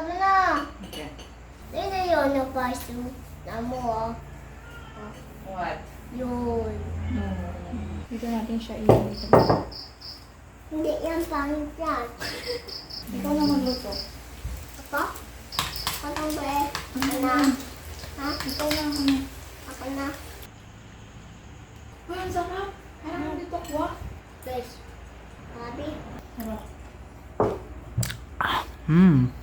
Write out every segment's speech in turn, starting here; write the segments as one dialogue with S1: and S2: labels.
S1: tama na.
S2: Okay.
S1: Na yun yung paso. Namo, oh.
S2: What?
S1: Yun.
S3: No. Dito natin siya i-ito.
S1: Hindi yan pangit yan.
S3: Ikaw na magluto.
S1: Ako? Ako ba eh? Ako na. Ha?
S3: Ikaw na ano.
S1: Ako na.
S3: Uy, ang sarap. Parang dito ko ah.
S1: Guys. Sabi.
S3: Sarap.
S4: Hmm.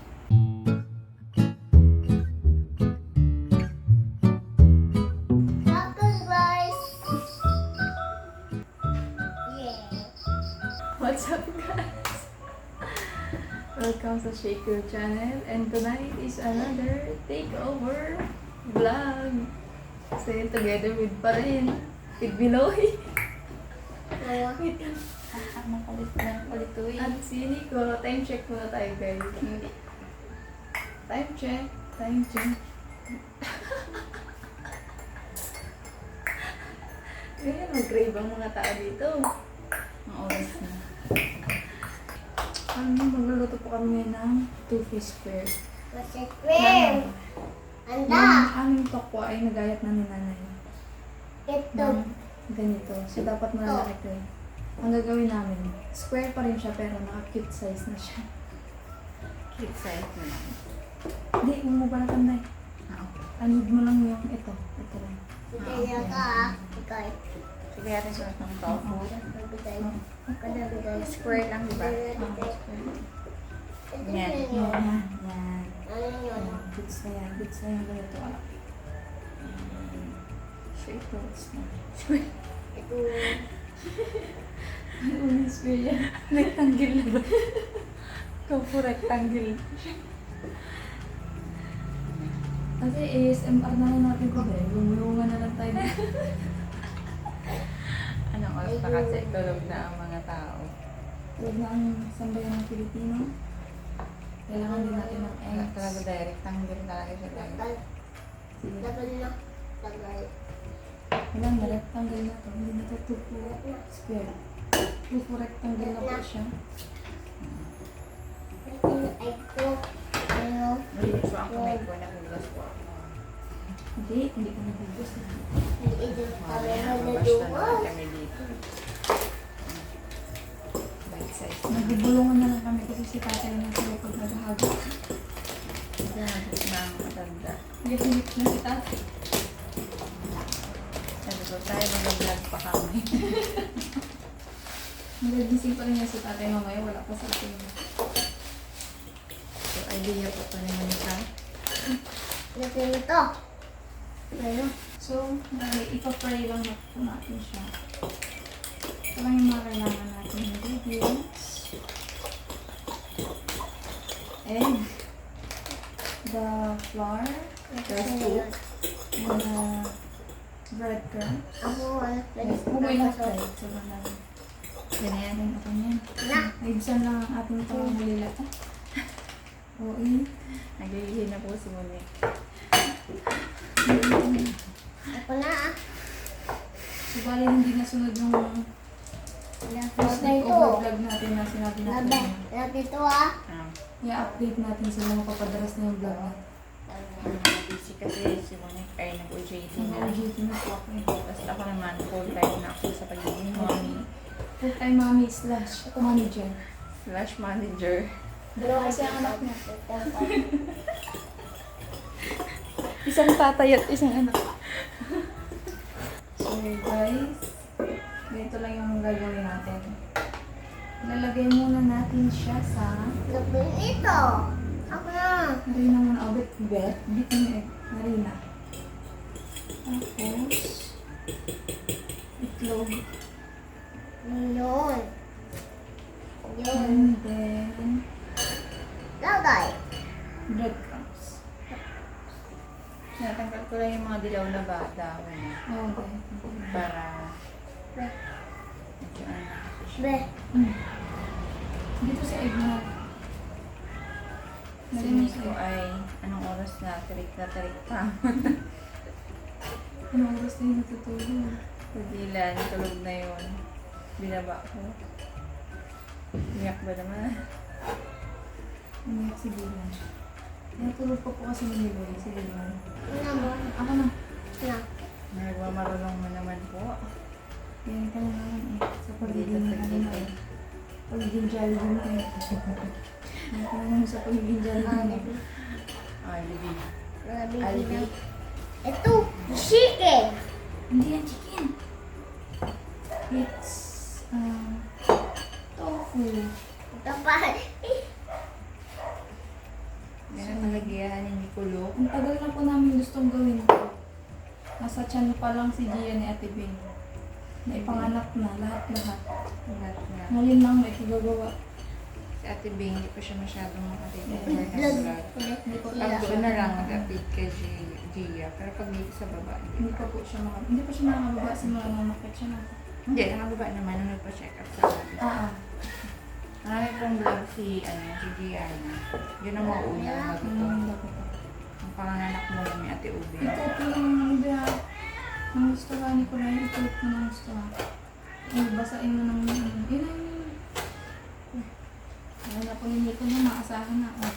S3: And tonight is another takeover vlog. Stay together with pa rin. With Mapalit na. Palituin. At si Nico. Time check muna tayo guys. Time check. Time check. Ganyan, mag-crave ang mga tao dito. Ang oras na. Ano, magluluto po kami ngayon ng two-fish square.
S1: Kasi cream.
S3: Yung
S1: Anda.
S3: aming tokwa ay nagayat na ni nanay.
S1: Ito.
S3: Ng ganito. So, dapat malalaki ito eh. Ang gagawin namin, square pa rin siya pero naka-cute size na siya.
S2: Cute size na lang.
S3: Hindi, huwag mo ba natanda eh.
S2: Ah, okay.
S3: Anid mo lang yung ito. Ito lang.
S1: Bigay ka ah.
S2: Sige natin sulat ng tofu. Square lang, di ba? Yan.
S3: Yan, yan, yan. Goods na yan. Goods na yung ganito. Straight goods na.
S1: Ito.
S3: Ano square yan? Rectangle na ba? Tofu rectangle. Kasi ASMR na lang natin ko eh. Lumulungan na lang tayo.
S2: Anong oras pa kasi tulog na ang mga tao?
S3: Huwag na ang sambayan ng Pilipino. Kailangan din natin ng eggs.
S2: talaga direct tanggil talaga siya tayo.
S3: Sige. Kailangan na rectangle na to. Hindi na to tupo square. Tupo rectangle na po siya.
S1: Ito ay ko. Ano?
S2: Nalilis ko ang kamay ko na hulas ko ako.
S3: Hindi, hindi ko nabubos na.
S1: Ito kami
S2: Mamaya,
S1: na
S2: kami dito. Bite size.
S3: Nagbubulungan na lang kami kasi si tatay na sila pag naghahago.
S2: Ito na na ang matanda.
S3: Nagahilip na si tatay.
S2: Sabi ko, tayo mag-vlog pa kami.
S3: Nagagising pa rin niya si tatay mamaya. Wala pa sa atin.
S2: So, idea po pa naman siya.
S1: Ito ito. Ano?
S3: So, ipapray lang na po natin siya. Ito lang yung mga kailangan natin ingredients. Egg. The flour. The soup. And the breadcrumbs.
S1: Ako, ano?
S3: Yes, Bumay na tayo. Sobrang dami.
S2: Ganyan.
S3: Ito niyan.
S1: Na.
S3: Naibsan lang ang ating pangangulila. Oo, eh.
S2: Naglilihin na po si Monique.
S1: Ako na ah.
S3: So, bali hindi nasunod yung first
S1: Labi ito.
S3: overvlog natin na sinabi natin.
S1: Labi.
S3: na
S1: ito ah.
S2: Ah,
S3: I-update natin sila mapapadalas na yung vlog natin.
S2: busy kasi si Monique ay nag-OJT na.
S3: Nag-OJT na po ako.
S2: Tapos ako naman, full time na ako sa pagiging mommy
S3: Full-time mommy slash manager.
S2: slash manager.
S3: Dalawa kasi ang anak niya. Isang tatay at isang anak. So guys, ganito lang yung gagawin natin. Lalagay muna natin siya sa
S1: Labi ito. Ako na.
S3: Marina muna. Oh, bit, bet. Bit mo eh. Marina. Tapos, itlog.
S1: Yun. Yun.
S3: And then,
S1: Lagay.
S3: breadcrumbs.
S2: Natanggal ko lang yung mga dilaw na bata. Ano,
S3: Okay.
S2: para.
S1: Be.
S3: Mm. Dito sa egg na.
S2: Si Nico ay anong oras na tirik na tirik pa.
S3: Anong oras na yung natutulog?
S2: Pagilan, tulog na yun. Binaba ko. Umiyak ba naman?
S3: Umiyak si Dylan. Natulog pa po kasi ni Liloy. Si Liloy.
S1: Ano mo?
S3: Ako na.
S1: Na.
S2: Nagmamarunong mo naman po.
S3: Yan ka na naman eh. Sa pagiging ano na eh. Pagiging jolly mo eh. Yan ka na naman sa pagiging jolly
S2: Libby.
S1: Grabe
S2: Albi.
S1: na. Ito, chicken.
S3: Hindi yan chicken. It's uh, tofu.
S1: Ito pa.
S2: Yan nalagyan ni Nicolo.
S3: Ang tagal na po namin gustong gawin to. Nasa tiyan pa lang si Gia ni Ate Bing. Naipanganak na lahat-lahat.
S2: Lahat na.
S3: Ngayon lang may kagagawa.
S2: Si Ate Bing, hindi pa siya masyadong over ng
S1: Vlog.
S2: Pag doon na lang mag-update kay Gia. Pero pag dito sa baba,
S3: Hindi pa po siya maka... Hindi pa siya nakakababa sa mga namakit siya na.
S2: Hindi, nakababa naman nung nagpa-check up sa akin.
S3: Ah, ah.
S2: Marami pong vlog si, ano, si Gianna. Yun ang
S3: dapat po.
S2: Ang panganganak mo ni Ate Ube.
S3: Ito po yung ah. Ka ni Kulay, ito po ng gusto ka. Ay, basain mo ng ano. Yun ang... Ayan na po ni Nico na maasahan na. Oh.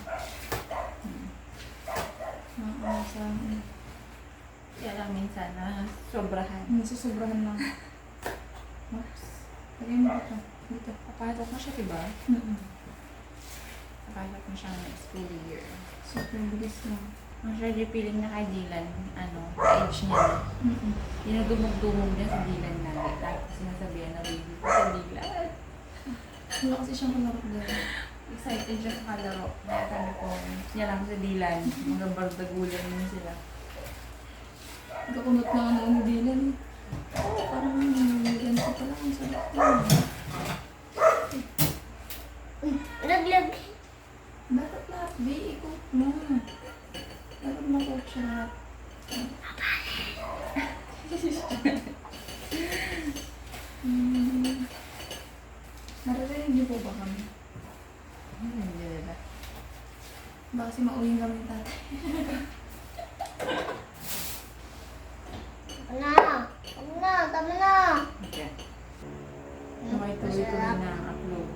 S3: Maasahan.
S2: Kaya lang minsan na sobrahan.
S3: Hindi susobrahan lang. Oops. Lagay mo ito. Dito.
S2: Papasok na siya, diba?
S3: Mm-mm.
S2: Papasok na siya next school year.
S3: Super bilis lang.
S2: Di feeling na kay Dylan, ano, age niya.
S3: Mm-mm.
S2: Dinudumog-dumog niya si Dylan lagi. Tapos sinasabihan na baby ko si Dylan.
S3: Wala kasi siyang kalaro dahil.
S2: Excited siya sa kalaro. Kaya sabi ko, niya lang si Dylan. Mga bardagulan niya sila.
S3: Kakunot na ano ni Dylan. Oh, parang ganito pa lang. Ang sarap lang.
S1: Laglag.
S3: Dapat lahat, be, ikot mo. Lahat. Hmm. Naririnig niyo po ba kami?
S2: Hmm, Hindi diba?
S3: Baka kasi mauwi kami ni tatay.
S1: Tama na. Tama na. Tama na.
S2: Okay. Okay, tuloy-tuloy na ang upload.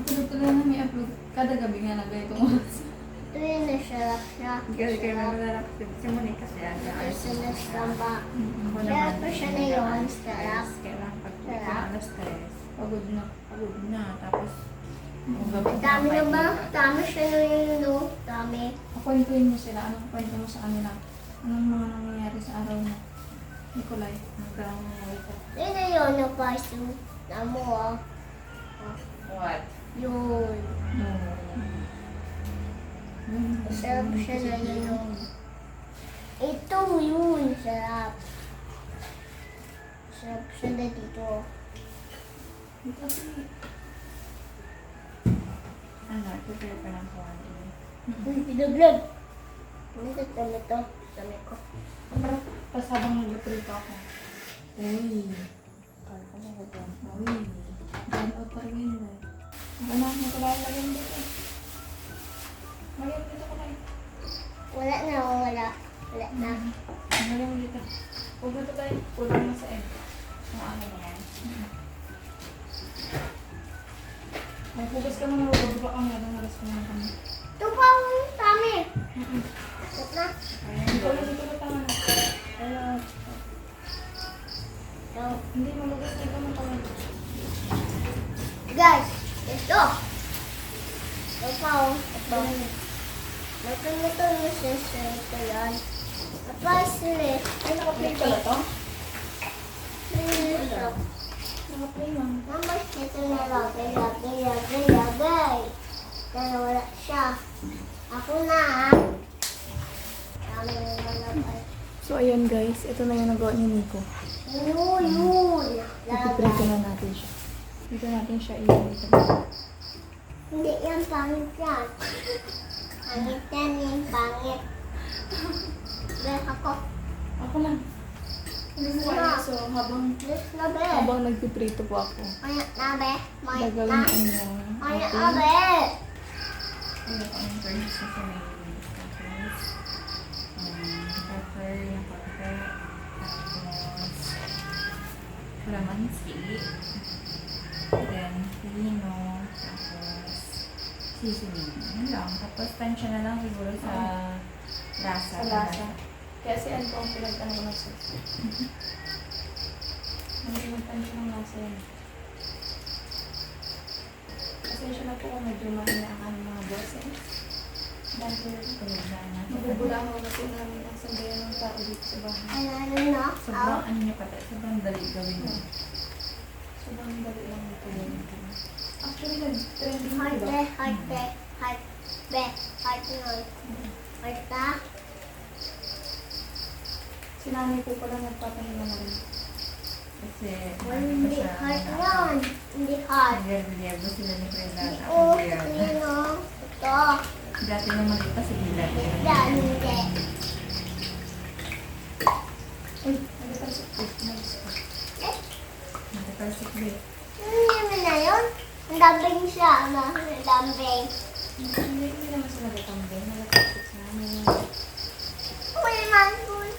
S3: Tuloy-tuloy na may upload. Kada gabi nga na ganitong oras.
S1: Ito yung nasarap siya.
S2: Kasi kayo naglalak si Monique kasi ano.
S1: Kasi nasamba.
S2: Ako
S1: Kaya
S2: naman,
S1: pa siya na yun,
S2: naglalak
S1: sarap.
S2: stress. Kailangan pag
S1: Sarap.
S2: kailangan na stress.
S3: Pagod na.
S2: Pagod na. Tapos, ang
S1: Dami na ba? Dami siya na yun, no? Dami.
S3: Kukwentuhin mo sila. Anong kwento mo sa kanila? Anong mga nangyayari sa araw mo? Nikolay.
S2: Hanggang wake up.
S1: Yun na yun, yung paso. Namo, ah.
S2: What?
S1: Yun.
S2: No.
S1: Sarap siya na yun. Ito yun, sarap. Sarap siya na dito.
S3: Kasi,
S2: Ano, prepare pa ng kuwantin.
S1: Uy, pinaglag. Ano sa tama to? Sabi ko.
S3: tapos habang nag-prito ako. Uy.
S2: Kala ko makukuha.
S3: Uy. Diyan out pa rin yun eh. Ano na, Nikolay, lagyan dito. Lagyan dito ko na
S1: Wala na, wala. Wala na.
S3: Lagyan mo dito. Huwag na ito tayo. Kulang na sa egg.
S2: Ang ano na yan?
S3: Maghugas ka muna. Huwag ba ang nadang naras ko na kami.
S1: Ito pa ang dami. Wala na.
S3: Dito na dito na tanga na.
S1: Ano? Ito.
S3: Hindi, malugas dito mo kami.
S1: Guys, ito. Ito pa oh. Ito. Nato-nato mo siya sa ito yan. Apa sila?
S3: Ay, naka-play pala to?
S1: Ito.
S3: Naka-play man.
S1: Mama, ito na lagay, lagay, lagay, lagay. Pero wala siya. Ako na. Dami na nalagay.
S3: So, ayun guys. Ito na yung nagawa ni Nico.
S1: Yun, yun.
S3: Ipiprito na natin siya. Dito natin siya i-prito.
S1: Hindi yan pangit yan. Pangit yan yung pangit. Ako.
S3: Ako na.
S1: Na.
S3: So, habang
S1: Gusto na be.
S3: habang nagpiprito po ako,
S1: Maya na be. Maya
S3: gagawin
S1: na.
S3: ang yung
S1: Maya
S3: ating
S1: na be.
S2: Ano ang first sa pepper, yung pepper, tapos calamansi, then pino, tapos seasoning. Yun lang. Tapos tansya na lang siguro sa lasa.
S3: Sa lasa. Kaya si Ann po ang pinag-ano ko ng sauce. Nalimutan siya ng lasa yan. Pasensya na po kung medyo mahina ang aming mga boses. Dahil
S2: Tulad na natin.
S3: nabubulahaw na po namin ang sambayan ng tao dito sa bahay.
S1: Ano, ano, no?
S2: Sobrang ano niya pati. Sobrang dali gawin mo.
S3: Sobrang dali lang ito gawin. Actually, nag-trending
S1: Heart,
S3: ko ba?
S1: be, heart, be, heart, be, heart, no. Heart ka?
S3: Si nanay po pala nagpapahinga na rin.
S2: Kasi ano pa
S1: hindi
S2: siya.
S1: heart yun. Hindi heart.
S2: Nag-reliable sila ni Brenda at
S1: Oo,
S2: ako yan.
S1: yun, no. Ito.
S2: Dati nung maliit pa si.
S1: Yan, hindi.
S3: Uy, nagpapasit po.
S1: Eh,
S2: Nagkakalsik din.
S1: ano naman na yun? Ang dambing siya, ano? Ang dambing.
S3: Hindi, hindi naman sila. Nagpapasit sa amin.
S1: Uy, man, uy.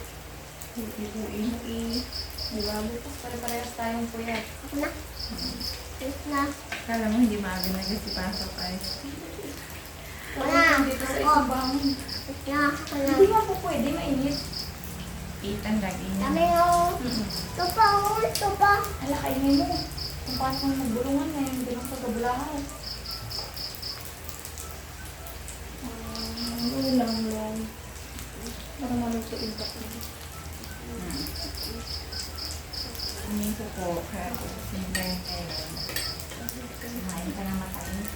S2: Hui-hui.
S3: Di ba? Bukas pare-parehas tayong puyat.
S1: Na. Na.
S2: Kala mo hindi maaga nagkasipasok ay.
S1: Wala.
S3: Dito sa isang bangon.
S1: Na. Na.
S3: Hindi nga po pwede, mainit.
S2: Eight ang lagi.
S1: Dami yung... Ito pa, oh. Ito pa.
S3: Ala, kainin mo. Kung paano kang nagbulungan na yung bilang pagkabulahaw. Um, ulam lang. Para malutuin ka po.
S2: Hmm. Hindi ko po. Kaya po. Sinigay kayo. Kumain ka ng matayin.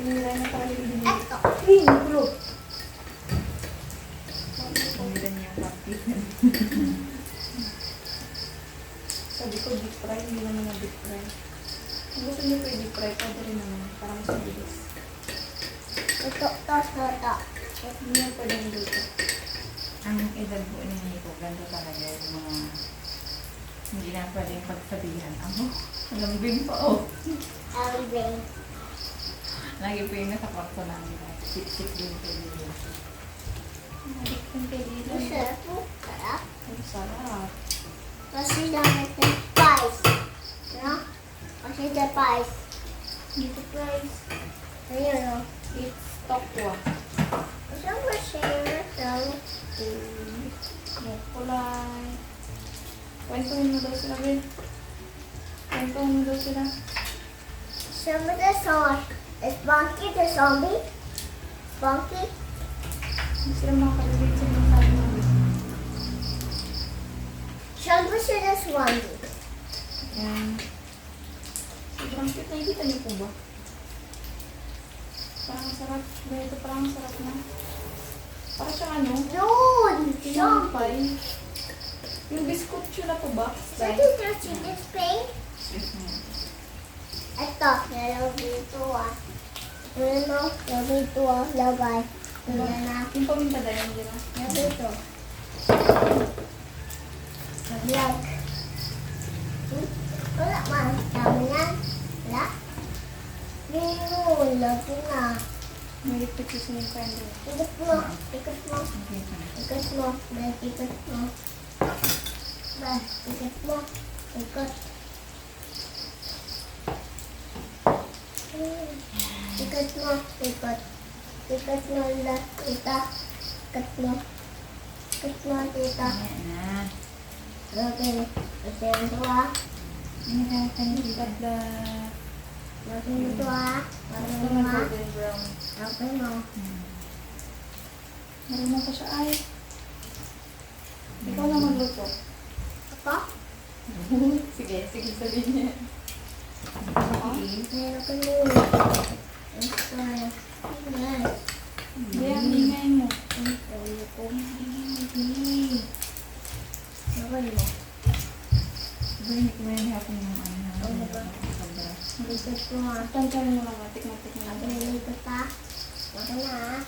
S3: Inilay na tayo yung
S1: Eto.
S3: Ay, nagulo.
S2: Hindi niya yung practice.
S3: Sabi ko deep fry, hindi naman na deep fry. Kung gusto niyo po i-deep fry, pwede rin naman. Para mas mabilis.
S1: Ito, tos na ito.
S3: Hindi yan pwede dito.
S2: Ang edad po ni Nico, ganito talaga yung mga hindi na pwedeng pagsabihan. Ako, lambing pa oh.
S1: Dambing.
S2: Lagi po yung nasa kwarto namin. Sip-sip din po yun.
S3: Nadikin kay dito.
S1: Ang sarap po. Sarap.
S3: Ang sarap.
S1: Kasi dapat ng spice. No? Kasi the spice.
S3: Dito price.
S1: Ayun, no?
S3: It's tokwa.
S1: Gusto mo share ng
S3: May kulay. Kwentuhin mo daw sila, Ben. Kwentuhin mo daw sila.
S1: Some of the sauce. Is Bunky the zombie? Bunky?
S3: Hindi sila makakarinig sa mga sabi mo.
S1: Some of the zombie.
S3: Yan. Sobrang cute. Nakikita niyo po ba? Parang sarap. Dahil ito parang sarap na. Parang siyang ano?
S1: Yun! Zombie.
S3: Sinampay. Yung biscuit na po ba?
S1: See this thing?
S2: Yes, ma'am.
S1: Ito, nalagay dito ah. Ano mo? Lagay dito ah. Lagay. Tingnan na.
S3: Yung paminta dahil hindi na.
S1: Lagay dito. Naglag. Hmm? Wala man. Dami yan. Wala. Yun, lagi na.
S3: May pictures niya yung friend niya.
S1: Ikot mo. Ikot mo.
S2: Okay, ma'am.
S1: Ikot mo. Ba, ikot mo. Ba, ikot mo. Ikot. Hmm. Ikot mo. Ikot. Ikot mo lahat. Tita. Ikot mo. Ikot mo, tita.
S2: Ayan na.
S1: Okay. Kasi ito ah.
S2: Hindi ka kanina.
S1: Mo ito ah.
S3: Ito
S1: mo
S3: na golden brown.
S1: Lagay mo.
S3: Marunong pa siya ay. Ikaw na magluto.
S1: Ako?
S3: sige, sige sabihin niya.
S2: Okay.
S1: Meron ko muna. Ito ah. Ayan.
S3: Hindi, ang ingay mo.
S1: Ito ko. Lagay mo.
S2: Siguro
S1: Ikot mo ah.
S3: Tansyahin mo lang, tikman-tikman
S1: Ako
S3: natin.
S1: na dito pa. Ako na ah.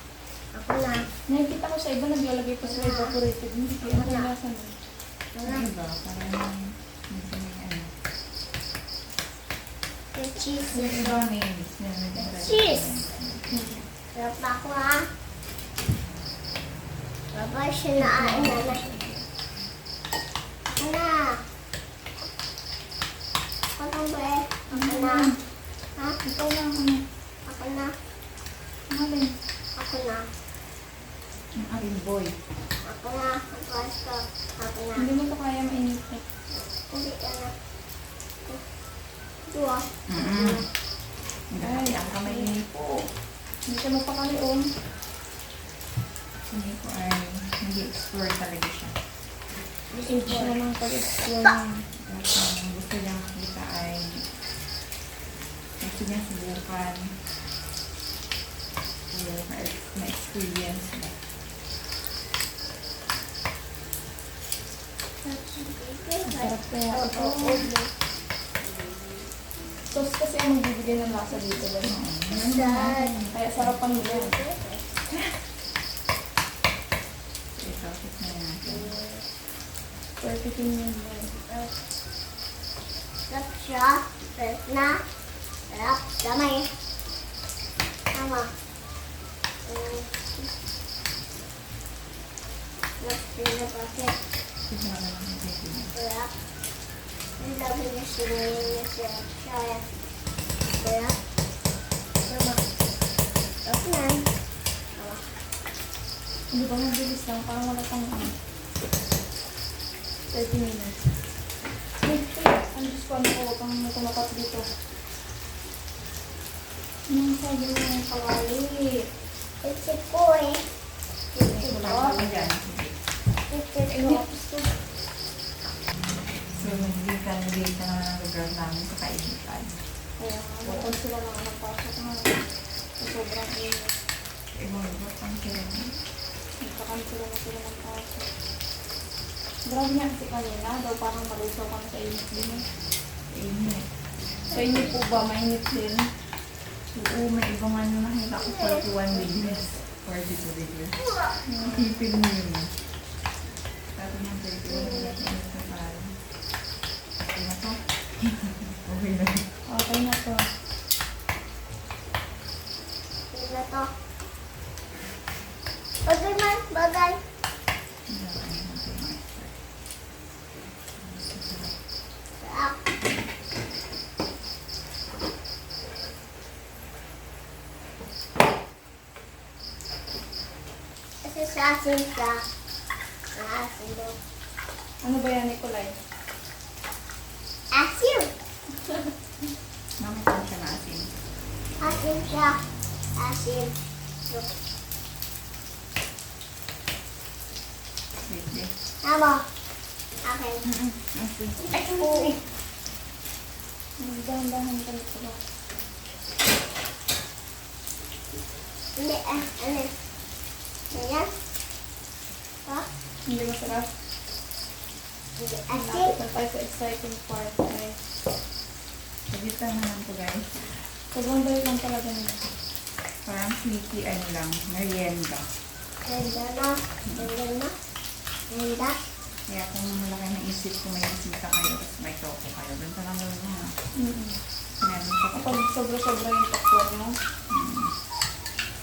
S1: Ako na.
S3: Nakikita ko sa iba naglalagay pa sa evaporated. Hindi ko yung lasa nun.
S1: Ako na.
S2: Diba? Parang minsan may ano.
S1: The cheese.
S2: Meron din ba?
S1: Cheese. Sarap na ako ah. Baba siya na ah. Ina na. Ako na. Ako na ba eh? Ako na.
S3: Ikaw na ako na.
S1: Ako na.
S3: Ang alin?
S1: Ako na.
S2: Ang aking boy.
S1: Ako na. Ang pasto. Ako na.
S3: Hindi mo to kaya mainit eh.
S1: Hindi ka na. Dua.
S2: Mm-mm. Dahil ang kamay ni po.
S3: Hindi ka mapakali oh.
S2: Hindi ko ay nag-explore talaga siya.
S3: Gusto siya ng pag-explore niya.
S2: At ang gusto niya makita ay gusto niya subukan or ma-experience ba.
S3: Masarap kaya ito.
S1: Oo.
S3: Sauce kasi ang magbibigay ng lasa dito. Diba?
S1: Dad.
S3: Kaya sarapan mo yan.
S2: Ito, tignan natin.
S3: Perfect yun yan. Dad.
S1: Sarap siya. Sarap na. Sarap. Damay. Tama. Mm. Sarap
S2: ang
S1: dami niya sinayin niya sarap siya. Sarap. Tama. Sarap na. Tama.
S3: Hindi ba mabilis lang? Parang wala pang ano. 30 minutes. Ay, ay, ang Diyos ko, ano ko, kang tumapat dito. Anong sabi mo ng kawali?
S1: Ko eh.
S2: Wala
S1: ko.
S3: Ay,
S1: ko.
S2: So, hindi ka nagay ka na ng lugar namin sa kainitan.
S3: Kaya, bukod sila ng anak pasok na. Sobrang init.
S2: Ibang lugar pang sila.
S3: Nagkakansila na sila ng pasok. Grabe nga kasi kanina, daw parang malusaw kami sa init din. eh.
S2: Init.
S3: Sa inyo po ba, mainit din?
S2: Oo, may ibang ano nakita ko 41 degrees. 42 degrees. Ipin mo yun. Sabi niya 31 degrees na parang. Okay na to? okay na.
S3: Okay na to.
S1: Isip na to. Bagay man. Bagay. Sarap. Kasi asin daw.
S3: Ano ba yan, Nicolay?
S1: Asin.
S2: Nakita siya na asin.
S1: Asin siya. Asin.
S2: Pwede.
S1: Tama. Akin.
S2: Asin.
S1: Ay, uy.
S3: Dahan-dahan ka nito ba?
S1: Hindi, ah, ano? Ayan. Ha?
S3: Hindi masarap.
S1: Asin.
S3: na tayo sa exciting part. Ay,
S2: Pagkita naman to guys.
S3: sobrang dali lang talaga nila.
S2: Parang sneaky ano lang. Merienda.
S1: Ganda na. Ganda na. Ganda.
S2: Kaya kung malaki ng isip ko may bisita kayo tapos may toko kayo. Ganito lang gawin mo na.
S3: Mm-hmm.
S2: Meron pa kapag
S3: Kapag sobra-sobra yung takwan mo,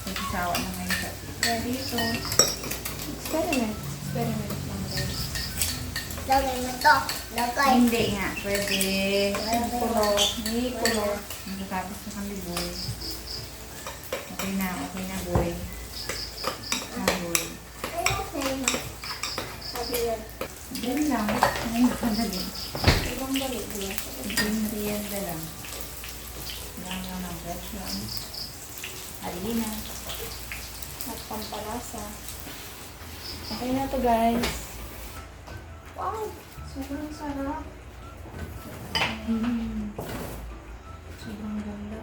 S2: nagsasawa na ngayon sa
S3: kaya dito, experiment. Experiment lang guys.
S1: Lagay mo to. Lagay.
S2: Hindi nga. Pwede.
S3: Color. May color.
S2: Matatapos na kami boy. Okay na. Okay na boy. Ah boy.
S1: Ay, okay na. Sabi yun.
S2: Yan lang. Ngayon sandali.
S3: Sobrang dali. Diba?
S2: Ito yung merienda lang. Lang lang ng bread lang. Halina.
S3: At pampalasa. Okay na to guys. Wow! Sobrang sarap. Mm. Sobrang ganda.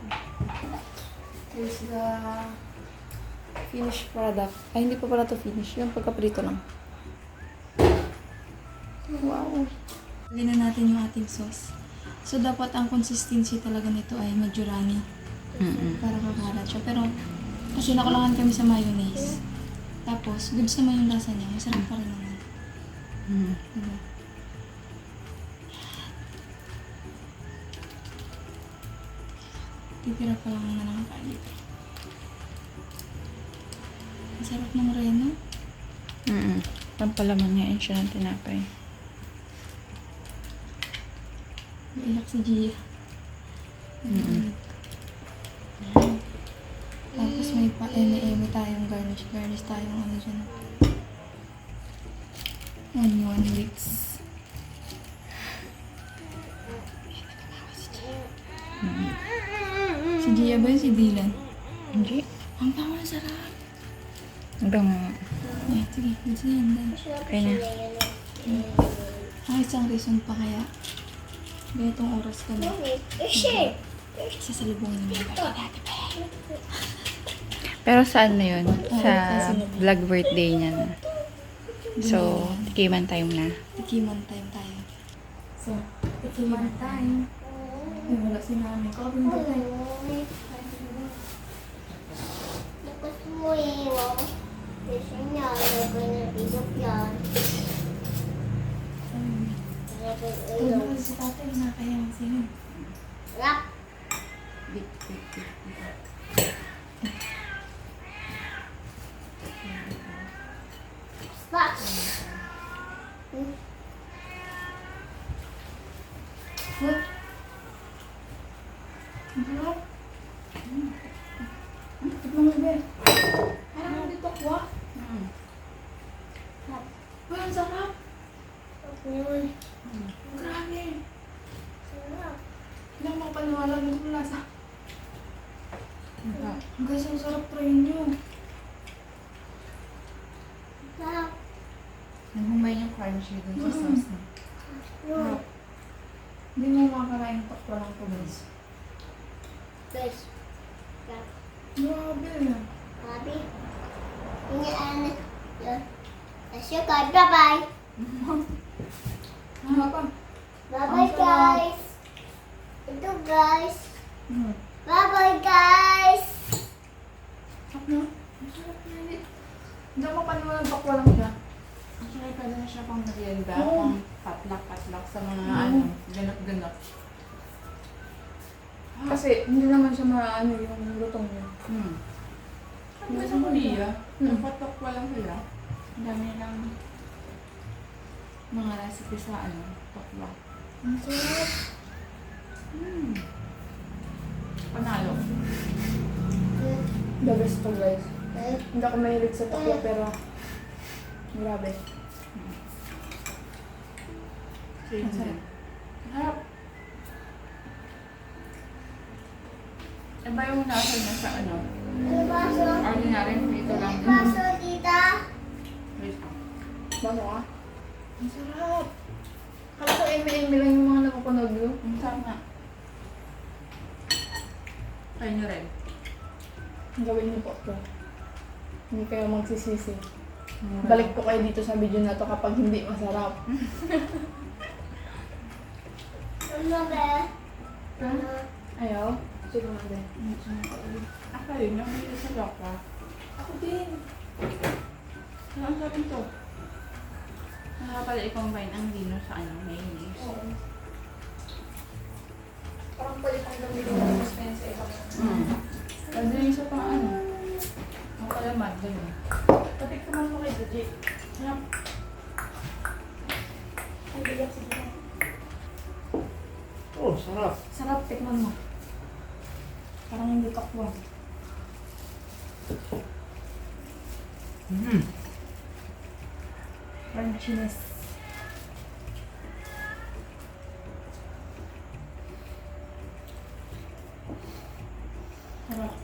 S3: Here's the finished product. Ay, hindi pa pala to finish. Yung pagkaprito lang. Wow! Lagyan na natin yung ating sauce. So, dapat ang consistency talaga nito ay medyo runny
S2: Mm-mm.
S3: para kakalat siya. Pero, kasi nakulangan kami sa mayonnaise. Tapos, goods naman yung lasa niya. Masarap pa rin naman.
S2: Mm.
S3: Diba? Titira pa lang naman ang kalit. Ang sarap ng reno.
S2: Mm-mm. Pampalaman niya yun siya ng tinapay.
S3: Iilak si Gia.
S2: Mm-mm.
S3: Amy tayong garnish. Garnish tayong ano dyan. One one weeks. Si Gia ba yun? Si Dylan?
S2: Hindi.
S3: Ang bango na sarap.
S2: Hanggang
S3: Eh, sige. Gusto yan. Dan.
S2: Kaya na.
S3: Ay, isang reason pa kaya. Ganitong oras ka na. Sasalubungin naman ako.
S2: Pero saan na yun? Sa vlog birthday niya na. So, tikiman time na.
S3: Tikiman time tayo. So, tikiman time. Ay, wala si mami ko. Kapag hindi tayo.
S1: Bukas mo eh. wow. Kasi niya, lagay na ilok yan. Ilok.
S3: wala si tatay. Nakakaya sa'yo.
S1: Rap. Box.
S3: What? Sarap. Tignan mo, be. Parang hindi tokwa. Uy, ang sarap.
S1: Yun.
S3: Grabe.
S1: Sarap.
S3: Hindi ako makapaniwala dito kung lasa. Guys, ang sarap try nyo.
S1: Sarap.
S2: Nagmumay yung crunchy dun
S3: sa sauce
S2: na.
S1: Yun.
S3: Hindi mo makakalain ng tokwa lang to, guys. Grabe.
S1: Sabi. Ini ano. Yun. Asya ka. Bye-bye.
S3: Ano pa?
S1: Bye-bye, guys. Ito, guys.
S3: Hmm.
S1: Bye-bye, guys.
S3: Sarap na. Ang sarap na. Hindi hindi ako makapaniwala ng tokwa lang siya.
S2: Pwede na siya pang merienda,
S3: Oo.
S2: pang patlak-patlak sa mga
S3: Oo.
S2: ano, ganap-ganap.
S3: Kasi hindi naman siya maano yung lutong niya.
S2: Hmm. Ano ba sa Korea?
S3: Hmm.
S2: Ang patlak lang sila.
S3: Ang dami lang mga recipe sa ano, tokwa. Ang sarap.
S2: Hmm. Panalo.
S3: The best to guys.
S1: Eh,
S3: Hindi ako mahilig sa tokwa pero grabe. Ang sarap.
S2: din. Harap. Iba yung nasa niya sa ano,
S1: Ano baso?
S2: ordinary dito lang.
S1: Baso, tita?
S2: Wait.
S3: Baso ka? Ang sarap. Kala ko eme-eme lang yung mga napapanood ko.
S2: Ang sarap nga. Try nyo rin.
S3: Gawin niyo po ito. Hindi kayo magsisisi. Balik ko kayo dito sa video na to kapag hindi masarap.
S1: Ano ba? Ano?
S3: Ayaw? Sige nga din.
S2: Ako rin, yung dito sa lokwa.
S3: Ako din.
S2: Ano ang ito? Nakaka pala i-combine ang vino sa ano, mayonnaise.
S3: Oo. Parang gusto sa ibang.
S2: Mm. Pwede yung isa pang ano. Ang kalamad, gano'n.
S3: Patikman mo kay Dji.
S2: Sarap.
S3: Ay, sige.
S4: Oh, sarap.
S3: Sarap, tikman mo. Parang hindi takwa.
S4: Mm.
S3: Crunchiness. Sarap.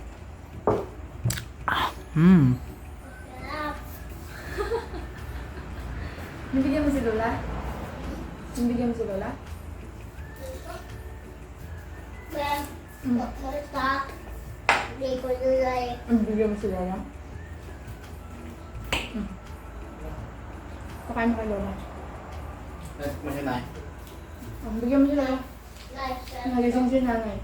S4: Mm.
S1: Sarap.
S3: Nabigyan mo si Lola? Nabigyan mo si Lola?
S1: Hindi ko lulay.
S3: Nabigyan mo si Lola? Pakain mo kay Lola.
S4: Mahinay.
S3: Oh, bigyan mo si Lola. Nagising si nanay.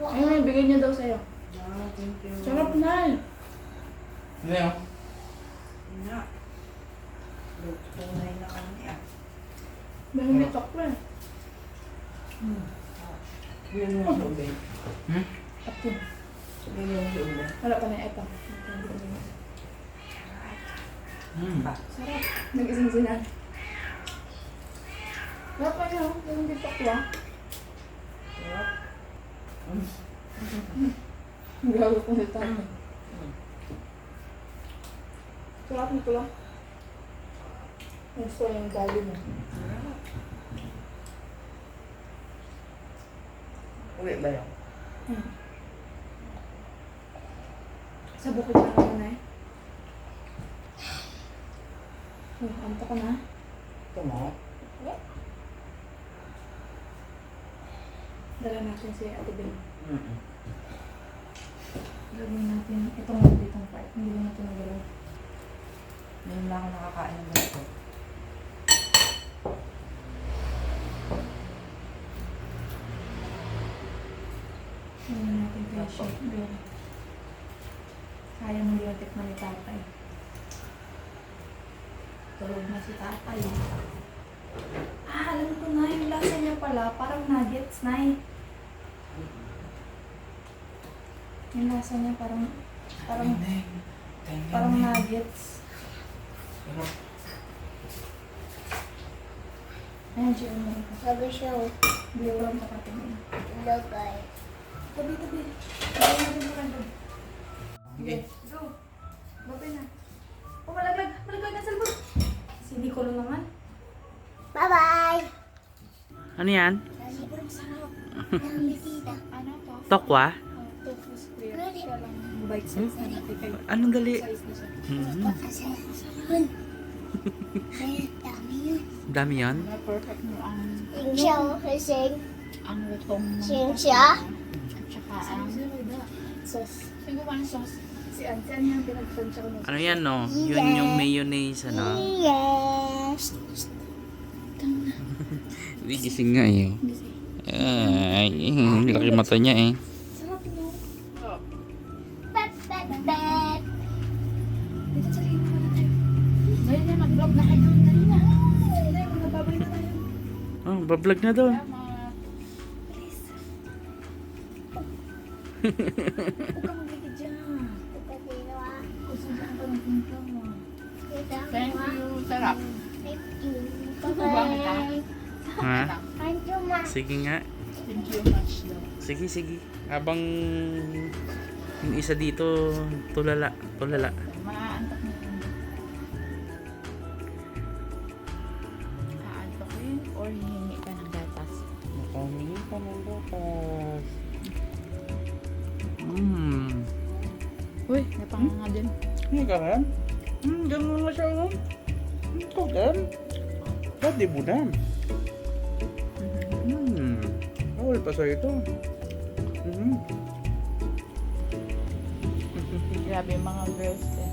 S3: Ayun, bigyan niya daw sa'yo.
S4: Ah, thank you.
S3: Sarap na.
S4: Ano yun? Nga. Tunay na kami ah.
S3: May chokla.
S4: Bigyan mo sa uli. Hmm?
S3: At yun.
S4: Sa uli.
S3: Wala pa na ito.
S4: Hmm.
S3: Sarap. Nagising si nanay. Wala pa niya. Dahil hindi chokla.
S4: Sarap.
S3: Grabe ko na tayo. Sarap nito lang. Gusto yung dali mo.
S4: Uwi ba yun?
S3: Sa bukid siya naman eh. Oh, anto ka na?
S4: Ito mo?
S3: Dala natin si Ate Ben.
S4: Mm-mm.
S3: Gagawin natin itong ditong part. Hindi natin nagalaw.
S4: Ngayon lang ako nakakain ng ganito.
S3: Hindi natin kaya. Pero, sayang hindi natin tikman ni tatay. Tulog na si tatay. Ah, alam ko na. Yung lasa niya pala, parang nuggets, Nay. Yung lasa niya parang, parang, parang nuggets. Ayan, siya mo.
S1: Sabi siya,
S3: Hindi ko lang makatingin.
S1: hello guys.
S3: Tabi, tabi. Tabi na rin mo
S4: Okay.
S3: Go. Babay na. Oh, malaglag. Malaglag na sa labas. Si Nicolo naman.
S1: Bye-bye!
S5: Ano yan?
S1: Sobrang sarap. Ang bisita.
S3: Ano to?
S5: Tokwa?
S3: Tofu square. Siya lang. Bite size na natin
S5: Anong. Mhm.
S1: Yun. Kaya dami yun.
S5: Dami yan?
S2: Perfect mo ang
S1: Sing siya, oh, sing.
S2: ang lutong
S1: siya.
S2: At saka ang
S3: Sauce.
S2: siguro sauce.
S3: Si Ann yung pinagsansya ko na.
S5: Ano yan, no? Yun yung mayonnaise, ano?
S1: Yes.
S5: Hindi gising nga eh. Ay, laki mata niya eh.
S3: Sarap no.
S1: Pep, pep, pep.
S3: Dito sa rin mo natin.
S2: Ngayon na mag-vlog na kayo. Dali na.
S3: Na tayo.
S5: Oh, bablog na daw.
S2: Tama.
S3: Pinto mo.
S1: Kita
S2: Thank
S1: mo
S2: you. Sarap.
S1: Thank you. Bye-bye.
S5: Ha?
S1: Thank you, ma.
S5: Sige nga.
S2: Thank you much daw.
S5: Sige, sige. Habang yung isa dito, tulala. Tulala.
S2: Maantok na yun. Aantok ko yun or hihingi ka ng gatas.
S5: Makamingi ka ng bukas.
S2: Uy, napanganga din.
S5: Hindi ka rin? Hmm, ganun na siya. oh. Ito gan. Ba't di budam? Hmm. Bawal pa sa ito. Hmm.
S2: Grabe mga girls din.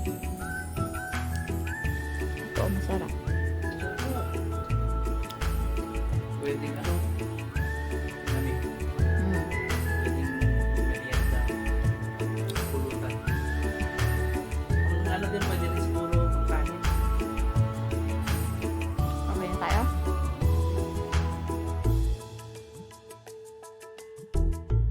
S2: Ito, masarap.